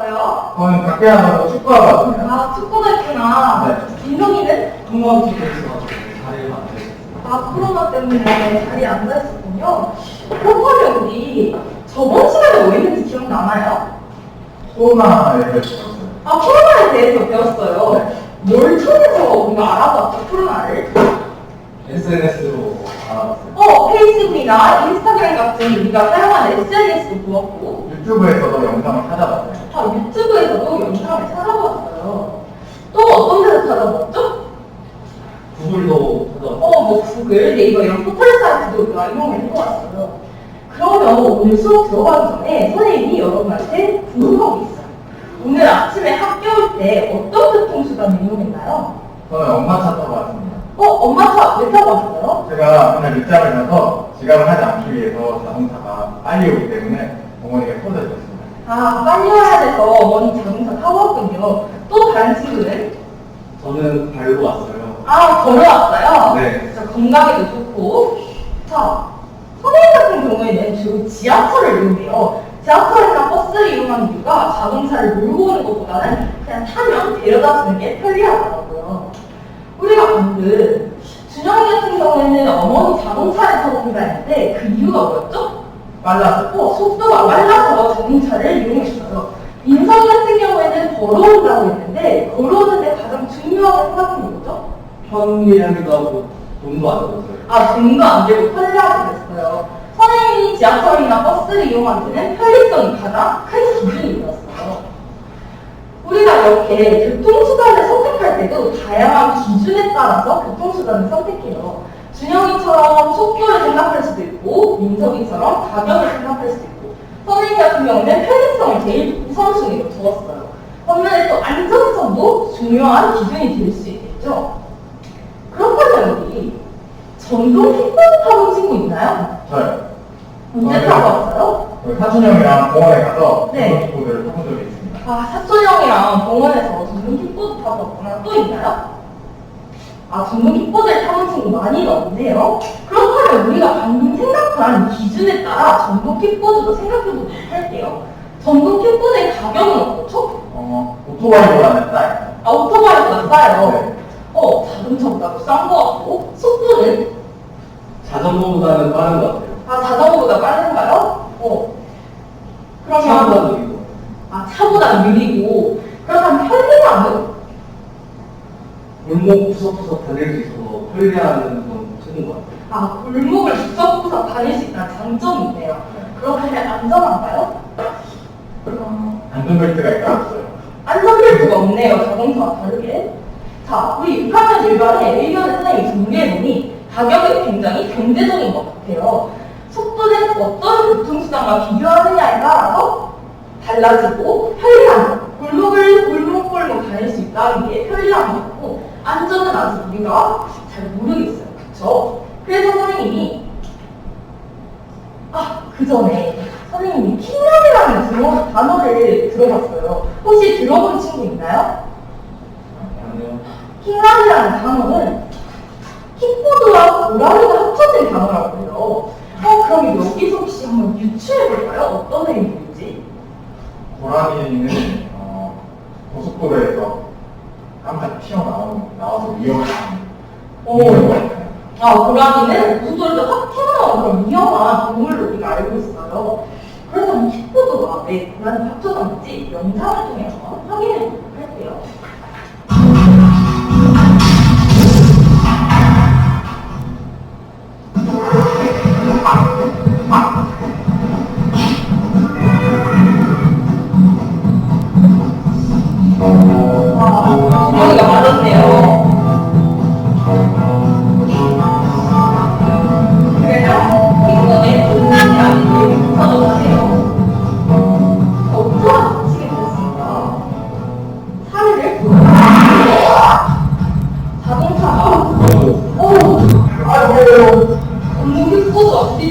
왔어요? 저는 밖에 나가서 축구하거든요. 아, 축구가 있구나. 네. 민성이는? 통과하고 있어가지고 자리를 만들었어요. 아, 코로나 때문에 자리에 앉아있었군요. 그러면 우리 저번 시간에 뭐 했는지 기억나나요? 코로나에 대해서. 아, 코로나에 대해서 배웠어요. 뭘 통해서 우리가 알아봤죠, 코로나를? SNS로 알아봤어요. 어, 페이스북이나 인스타그램 같은 우리가 사용하는 SNS도 보았고, 유튜브에서도 영상을 찾아봤어요. 아, 유튜브에서도 영상을 찾아봤어요. 또 어떤 데서 찾아봤죠? 구글도 찾아봤어요. 어, 뭐 구글, 네이버 이런 포털 사이트도 이용을 해보았어요. 그러면 오늘 수업 들어가기 전에 선생님이 여러분한테 궁금한 게 있어요. 오늘 아침에 학교 올 때 어떤 교통수단을 이용했나요? 저는 엄마 차 타고 왔습니다. 어, 엄마 차 왜 타고 왔어요? 제가 오늘 늦잠을 자서 지각을 하지 않기 위해서 자동차가 빨리 오기 때문에 어머니가 터져줬습니다. 아, 빨리 와야 돼서 어머니 자동차 타고 왔군요. 또 다른 친구는? 저는 발로 왔어요. 아, 걸어왔어요? 네. 진짜 건강에도 좋고. 자, 선생님 같은 경우에는 주로 지하철을 이용해요. 지하철이나 버스를 이용하는 이유가 자동차를 몰고 오는 것보다는 그냥 타면 데려다 주는 게 편리하더라고요. 우리가 방금 준영이 같은 경우에는 어머니 자동차를 타고 온다는데 그 이유가 뭐였죠? 빨라서 어, 속도가 빨라서 자동차를 이용했어요. 민성이 같은 경우에는 걸어온다고 했는데 걸어오는데 가장 중요하게 생각하는 게 뭐죠? 편리하기도 하고 돈도 안 들었어요. 아, 돈도 안 들고 편리하게 됐어요. 선생님이 지하철이나 버스를 이용할 때는 편리성이 가장 큰 기준이 되었어요. 우리가 이렇게 교통수단을 선택할 때도 다양한 기준에 따라서 교통수단을 선택해요. 준영이처럼 속도를 생각할 수도 있고, 민석이처럼 가격을 생각할 수도 있고, 선생님 같은 경우는 편리성을 제일 우선순위로 두었어요. 반면에 또 안전성도 중요한 기준이 될 수 있겠죠. 그렇다면 우리 전동 킥보드 타본 친구 있나요? 저요. 언제 어, 타고 왔어요? 그 사촌 형이랑 공원에 가서 네. 킥보드를 타본 적이 있습니다. 아, 사촌 형이랑 병원에서 전동 킥보드 타고 왔구나. 또 있나요? 아, 전동 킥보드를 타본 친구 많이 없네요. 그렇다면 우리가 방금 생각한 기준에 따라 전동 킥보드도 생각해보도록 할게요. 전동 킥보드의 가격은 어떻죠? 어, 오토바이보다는 싸요. 아, 오토바이보다 싸요. 네. 어, 자동차보다 싼거 같고, 속도는 자전거보다는 빠른 것 같아요. 아, 자전거보다 빠른가요? 어. 그러면, 차보다 느리고. 아, 차보다 느리고, 그러면 편리함은? 골목 구석구석 다닐 수 있어서 편리한 건 최고인 것 같아요. 아, 골목을 구석구석 다닐 수 있다는 장점이 있네요. 그렇다면 안전한가요? 어, 안전벨트가 있다. 안전벨트가 없네요, 자동차와 다르게. 자, 우리 6학년 일반의 의견을 선생님이 정리해보니 가격은 굉장히 경제적인 것 같아요. 속도는 어떤 교통수단과 비교하느냐에 따라서 달라지고 편리함, 골목을 골목골목 다닐 수 있다는 게 편리함이 있고 안전은 아직 우리가 잘 모르겠어요. 그쵸? 그래서 선생님이 아, 그 전에 선생님이 킹덤이라는 단어, 단어를 들어봤어요. 혹시 들어본 친구 있나요? 아니요. 킹덤이라는 단어는 킥보드와 고라니가 합쳐진 단어라고 해요. 어, 그럼 여기서 혹시 한번 유추해볼까요? 어떤 의미인지? 고라니는 어, 고속도로에서 깜짝 튀어나오는 나와서 위험한 오. 아, 고라니는 고속도로에서 확 튀어나온 그런 위험한 동물로 우리가 알고 있어요. 그래서 이 킥보드와 왜 고라니 합쳐졌는지 영상을 통해 한번 확인해보도록 할게요. 와,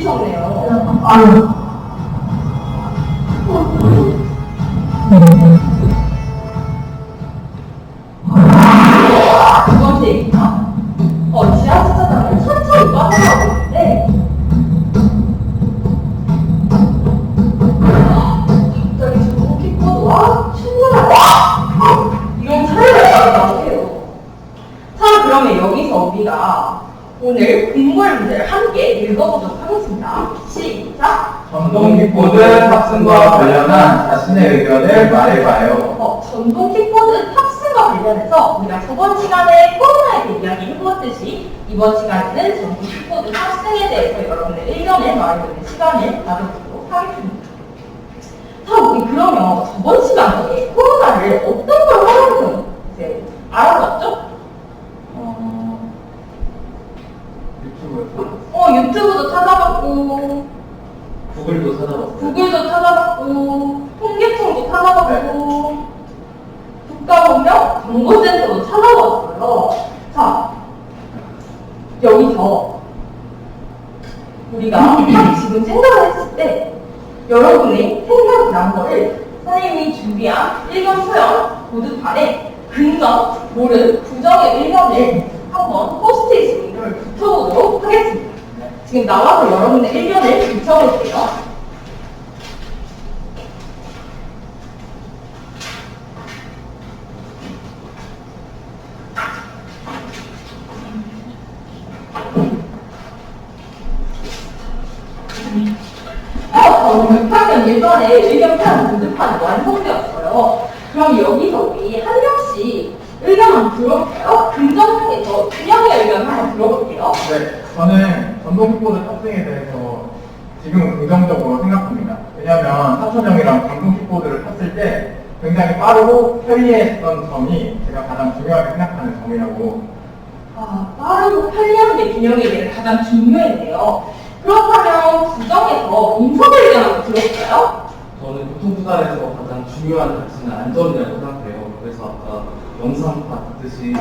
먹네요. 아유. 가지고 나중에 키코드와 신나라. 이런 차이가 나고 해요. 그러면 여기서 우리가 오늘 공부하는데 함께 읽어보도록 하겠습니다. 시작! 전동킥보드 탑승과 관련한 자신의 의견을 말해봐요. 어, 전동 킥보드 탑승과 관련해서 우리가 저번 시간에 코로나에 대해 이야기 해보았듯이 이번 시간에는 전동 킥보드 탑승에 대해서 여러분의 의견을 말해보는 시간을 가져보도록 하겠습니다. 자, 우리 그러면 저번 시간에 코로나를 어떤 여러분의 생각이 난 거를 선생님이 준비한 일견 소연 보드판에 긍정, 모른, 부정의 의견을 한번 포스트잇으로 이름을 붙여보도록 하겠습니다. 지금 나와서 여러분의 의견을 붙여볼게요. 어, 저는 6학년 1번에 의견판 모드판이 완성되었어요. 그럼 여기서 우리 한 명씩 의견 한번 들어볼까요? 긍정형에서 준영의 의견 한번 들어볼게요. 네, 저는 전동 킥보드 탑승에 대해서 지금 긍정적으로 생각합니다. 왜냐하면 사천형이랑 전동 킥보드를 탔을 때 굉장히 빠르고 편리했던 점이 제가 가장 중요하게 생각하는 점이라고 아, 빠르고 편리한 게 균형에게 가장 중요했네요. 그렇다면 부정에서 민석의 의견 한번 들어볼까요? 저는 교통수단에서 가장 중요한 가치는 안전이라고 생각해요. 그래서 아까 영상 봤듯이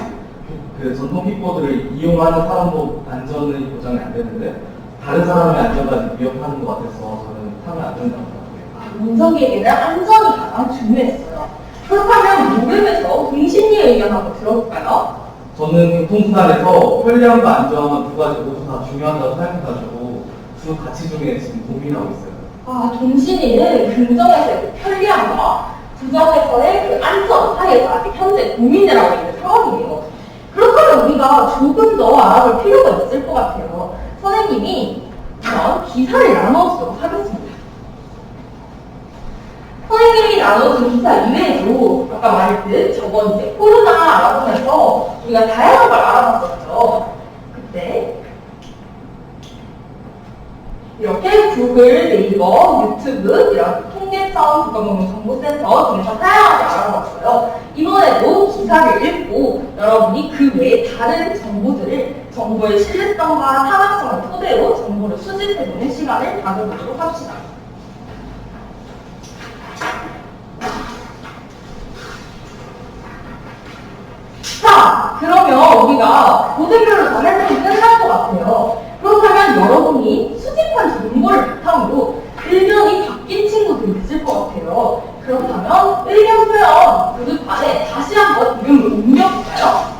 그 전동 킥보드를 이용하는 사람도 안전이 보장이 안 되는데 다른 사람의 안전까지 위협하는 것 같아서 저는 타면 안 된다고 생각해요. 아, 민석에게는 안전이 가장 중요했어요. 그렇다면 모름에서 동심리의 의견 한번 들어볼까요? 저는 교통수단에서 편리함과 안전 두 가지 모두 다 중요하다고 생각해가지 고두 가치 중에 지금 고민하고 있어요. 아, 동신이는 긍정에서의 그 편리함과 부정에서의 그 안전 사이에서 아직 현재 고민을 하고 있는 상황이에요. 그렇다면 우리가 조금 더 알아볼 필요가 있을 것 같아요. 선생님이 그럼 기사를 나눠주도록 하겠습니다. 선생님이 나눠준 기사 이외에도 아까 말했듯 저번 이제 코로나 알아보면서 우리가 다양한 걸 알아봤었죠. 그때 이렇게 구글, 네이버, 유튜브 이런 통계청, 국가공동정보센터 등에서 다양하게 알아봤어요. 이번에도 기사를 읽고 여러분이 그 외에 다른 정보들을 정보의 신뢰성과 타당성을 토대로 정보를 수집해보는 시간을 가져보도록 합시다. 자, 그러면 우리가 모델별로 다 활동이 끝날 것 같아요. 그렇다면 여러분이 수집한 정보를 바탕으로 의견이 바뀐 친구도 있을 것 같아요. 그렇다면 의견 표현 모드판에 다시 한번 이름을 옮겨볼까요?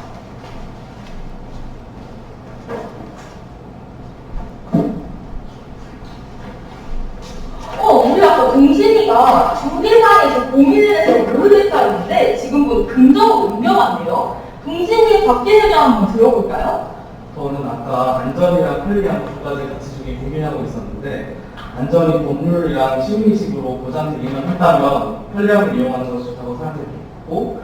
어, 우리 아까 동신이가 중계상에서 고민을 해서 모르겠다 했는데 지금 보니 긍정으로 옮겨갔네요. 동신이 바뀐 의견 한번 들어볼까요? 저는 아까 안전이랑 편리함 두 가지 가치 중에 고민하고 있었는데 안전이 시민의식으로 보장되기만 했다면 편리함을 이용하는 것이 좋다고 생각했고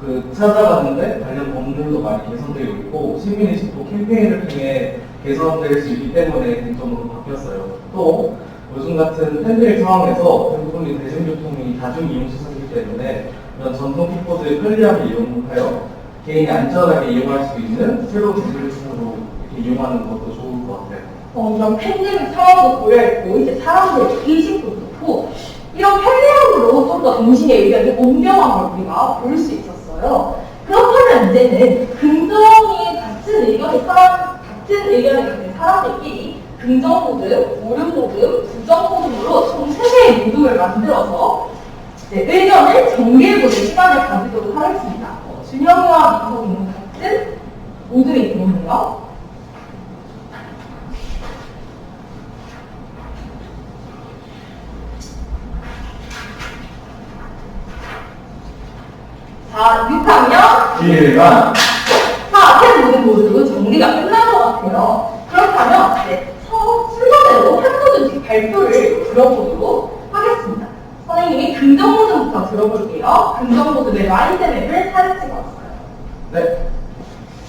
그 찾아봤는데 관련 법률도 많이 개선되어 있고 시민의식도 캠페인을 통해 개선될 수 있기 때문에 쟁점으로 바뀌었어요. 또 요즘 같은 팬데믹 상황에서 대부분이 대중교통이 다중 이용 시설이기 때문에 이런 전동 킥보드의 편리함을 이용하여 개인이 안전하게 이용할 수 있는 새로운 이렇게 이용하는 것도 좋을 것 같아요. 어, 이런 팬데믹 상황도 고려했고 이제 사람들의 좋고 이런 편리함으로 좀 더 동신의 의견이 옮겨간 걸 우리가 볼 수 있었어요. 그렇다면 이제는 긍정이 같은 의견의 사람 같은 의견을 가진 사람들끼리 긍정 모드, 오른 모드, 부정 모드로 총 3개의 모드를 만들어서 이제 의견을 정리해보는 시간을 가지도록 하겠습니다. 어, 준영이와 민석이는 같은 모드에 있거든요. 자, 6학년 1번 자, 앞에 모든 모두 정리가 끝난 것 같아요. 그렇다면 네, 서- 순서대로 한 모든씩 발표를 들어보도록 하겠습니다. 선생님이 긍정 모드부터 들어볼게요. 긍정 모드의 마인드맵을 사진 찍어왔어요. 네.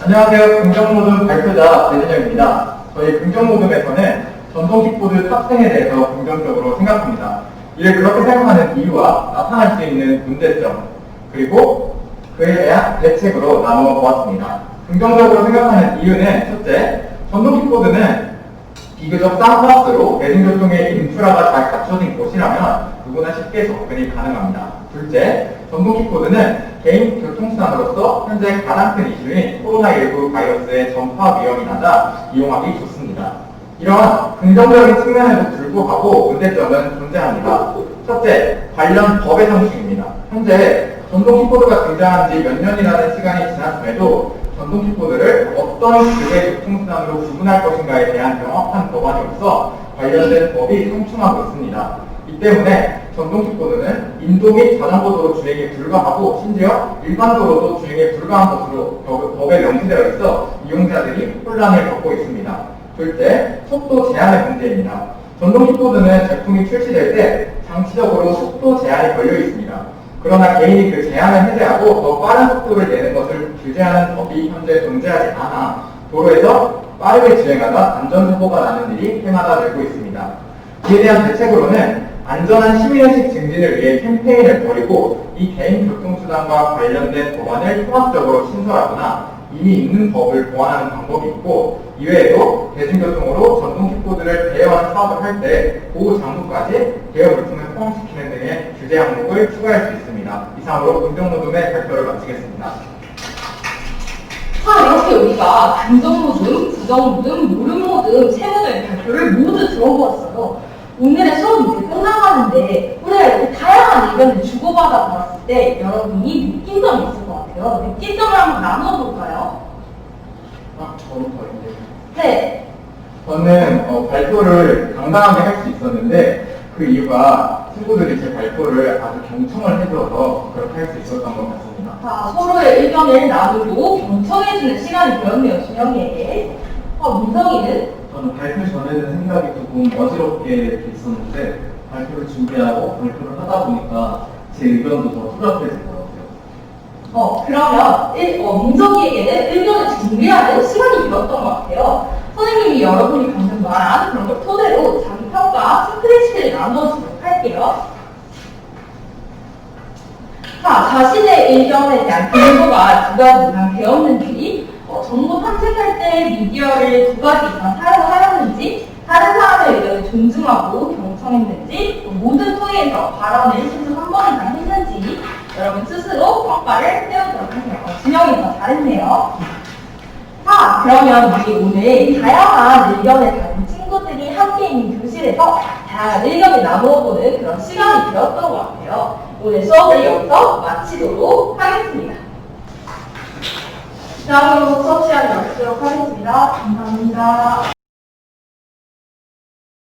안녕하세요. 긍정모드 발표자 배진영입니다. 저희 긍정모드에서는 전동 킥보드 탑승에 대해서 긍정적으로 생각합니다. 이를 그렇게 생각하는 이유와 나타날 수 있는 문제점, 그리고 그에 대한 대책으로 나누어 보았습니다. 긍정적으로 생각하는 이유는 첫째, 전동 킥보드는 비교적 싼 코스로 대중교통의 인프라가 잘 갖춰진 곳이라면 누구나 쉽게 접근이 가능합니다. 둘째, 전동 킥보드는 개인 교통수단으로서 현재 가장 큰 이슈인 코로나19 바이러스의 전파 위험이 낮아 이용하기 좋습니다. 이러한 긍정적인 측면에도 불구하고 문제점은 존재합니다. 첫째, 관련 법의 성취입니다. 현재 전동 킥보드가 등장한 지 몇 년이라는 시간이 지났음에도 전동 킥보드를 어떤 급의 교통수단으로 구분할 것인가에 대한 명확한 법안이 없어 관련된 법이 상충하고 있습니다. 이 때문에 전동 킥보드는 인도 및 자전거 도로 주행에 불과하고 심지어 일반 도로도 주행에 불과한 것으로 법- 법에 명시되어 있어 이용자들이 혼란을 겪고 있습니다. 둘째, 속도 제한의 문제입니다. 전동 킥보드는 제품이 출시될 때 장치적으로 속도 제한이 걸려 있습니다. 그러나 개인이 그 제한을 해제하고 더 빠른 속도를 내는 것을 규제하는 법이 현재 존재하지 않아 도로에서 빠르게 주행하다 안전사고가 나는 일이 해마다 늘고 있습니다. 이에 대한 대책으로는 안전한 시민의식 증진을 위해 캠페인을 벌이고 이 개인 교통수단과 관련된 법안을 통합적으로 신설하거나 이미 있는 법을 보완하는 방법이 있고 이외에도 대중교통으로 전동 킥보드를 대여하는 사업을 할 때 보호 장구까지 대여 물품을 포함시키는 등의 규제 항목을 추가할 수 있습니다. 이상으로 긍정노동의 발표를 마치겠습니다. 자, 이렇게 우리가 긍정 모드, 부정 모드, 모름 모드, 세 모드의 발표를 모두 들어보았어요. 오늘의 수업이 이제 끝나가는데 우리가 이렇게 다양한 의견을 주고받아 보았을 때 여러분이 느낀 점이 있을 것 같아요. 느낀 점을 한번 나눠볼까요? 아, 저부터인데. 네. 저는 어, 발표를 당당하게 할 수 있었는데 그 이유가 친구들이 제 발표를 아주 경청을 해줘서 그렇게 할 수 있었던 것 같습니다. 자, 서로의 의견을 나누고 경청해주는 시간이 되었네요, 준영이에게. 어, 민성이는? 저는 발표 전에는 생각이 조금 어지럽게 이렇게 있었는데 발표를 준비하고 발표를 하다 보니까 제 의견도 더 뚜렷해지더라고요. 어, 그러면 일, 어, 민정이에게는 의견을 준비하는 시간이 되었던 것 같아요. 선생님이 여러분이 방금 말한 그런 걸 토대로 자기 평가 체크리스트를 나눠주도록 할게요. 자, 자신의 의견에 대한 근거가 두 가지 이상 되었는지, 어, 정보 탐색할 때 미디어를 두 가지 이상 사용하였는지, 다른 사람의 의견을 존중하고 경청했는지, 또 모든 통해서 발언을 실수 한 번 이상 했는지, 여러분 스스로 평가를 세우도록 하세요. 어, 진영이 더 잘했네요. 자, 그러면 우리 오늘 다양한 의견을 가진 친구들이 함께 있는 교실에서 다양한 의견을 나누어보는 그런 시간이 되었던 것 같아요. 오늘 수업을 여기서 마치도록 하겠습니다. 다음으로 수업 시간 마치도록 하겠습니다. 감사합니다.